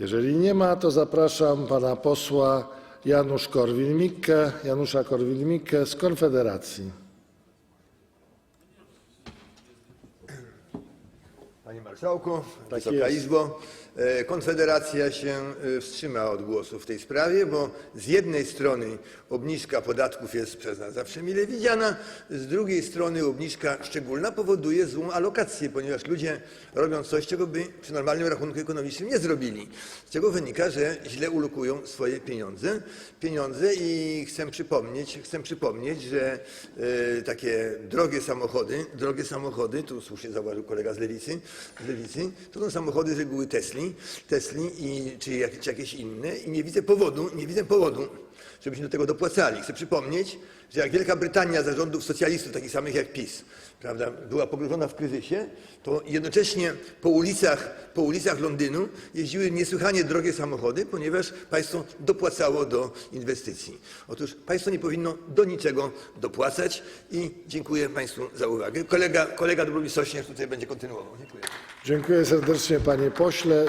Jeżeli nie ma, to zapraszam pana posła Janusza Korwin-Mikke z Konfederacji. Panie Marszałku, Tak Wysoka jest. Izbo, e, Konfederacja się e, wstrzyma od głosu w tej sprawie, bo z jednej strony obniżka podatków jest przez nas zawsze mile widziana, z drugiej strony obniżka szczególna powoduje złą alokację, ponieważ ludzie robią coś, czego by przy normalnym rachunku ekonomicznym nie zrobili. Z czego wynika, że źle ulokują swoje pieniądze. Pieniądze i chcę przypomnieć, chcę przypomnieć, że e, takie drogie samochody, drogie samochody, tu słusznie zauważył kolega z lewicy, z lewicy to są samochody z reguły Tesli, Tesli i, czy, czy jakieś inne i nie widzę powodu, nie widzę powodu, żebyśmy do tego dopłacali. Chcę przypomnieć, że jak Wielka Brytania za rządów socjalistów, takich samych jak PiS, prawda, była pogrążona w kryzysie, to jednocześnie po ulicach, po ulicach Londynu jeździły niesłychanie drogie samochody, ponieważ państwo dopłacało do inwestycji. Otóż państwo nie powinno do niczego dopłacać i dziękuję państwu za uwagę. Kolega, kolega Dobromir Sośnierz tutaj będzie kontynuował. Dziękuję. Dziękuję serdecznie panie pośle.